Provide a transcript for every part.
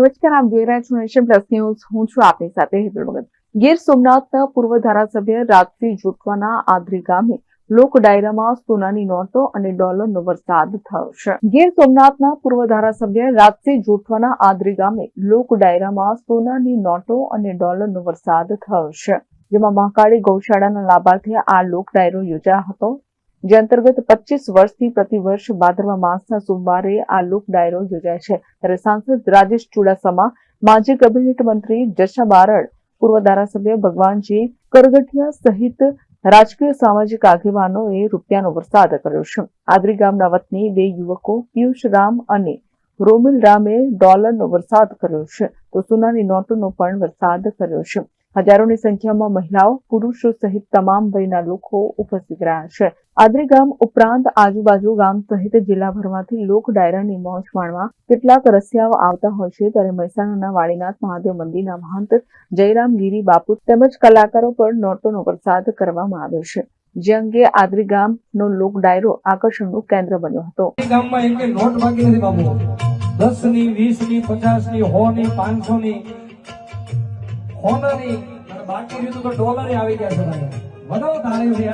નમસ્કાર આપ જોઈ રહ્યા પ્લસ ન્યૂઝ. હું છું આપની સાથે હેતલ ગીર સોમનાથના પૂર્વ ધારાસભ્ય રાજસિંહ જોટવાના આદરી ગામે લોક ડાયરામાં સોનાની નોટો અને ડોલરનો વરસાદ થયો છે. ગીર સોમનાથના પૂર્વ ધારાસભ્ય રાજસિંહ જોટવાના આદરી ગામે લોક ડાયરામાં સોનાની નોટો અને ડોલરનો વરસાદ થયો છે. જેમાં મહાકાળી ગૌશાળાના લાભાર્થે આ લોક ડાયરો યોજાયો હતો. જે અંતર્ગત પચીસ વર્ષથી પ્રતિવર્ષ ભાદરવા માસના સોમવારે આ લોક ડાયરો યોજાય છે. ત્યારે સાંસદ રાજેશ ચુડાસમા, માજી કેબિનેટ મંત્રી જશા બારડ, પૂર્વ ધારાસભ્ય ભગવાનજી કરગઠિયા સહિત રાજકીય સામાજિક આગેવાનોએ રૂપિયાનો વરસાદ કર્યો છે. આદરી ગામના વતની બે યુવકો પિયુષ રામ અને રોમિલ રામે ડોલરનો વરસાદ કર્યો છે. તો સોનાની નોટોનો પણ વરસાદ કર્યો છે. હજારોની સંખ્યામાં મહિલાઓ, પુરુષો સહિત તમામ વયના લોકો ઉપસ્થિત રહ્યા છે. આદરી ગામ ઉપરાંત આજુબાજુ ગામ સહિત જિલ્લાભરમાંથી લોક ડાયરાની મોજ માણવા કેટલાક રસિયાઓ આવતા હોય છે. ત્યારે મહેસાણાના વાળીનાથ મહાદેવ મંદિરના મહંત જયરામ ગીરી બાપુ તેમજ કલાકારો પર નોટોનો વરસાદ કરવામાં આવ્યો છે. જે અંગે આદરી ગામનો લોક ડાયરો આકર્ષણનું કેન્દ્ર બન્યો હતો. ગામમાં એક નોટ બાકી નથી બાબુ દસની વીસની પચાસની સો ની પાંચસો ની સોનાની અને બાકી રહ્યું તો ડોલરે આવી ગયા છે ભાઈ. વધો તારે છે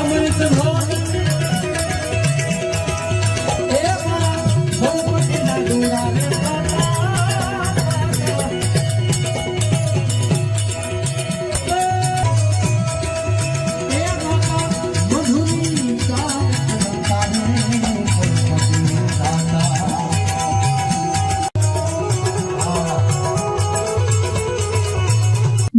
અમૃત ભોગ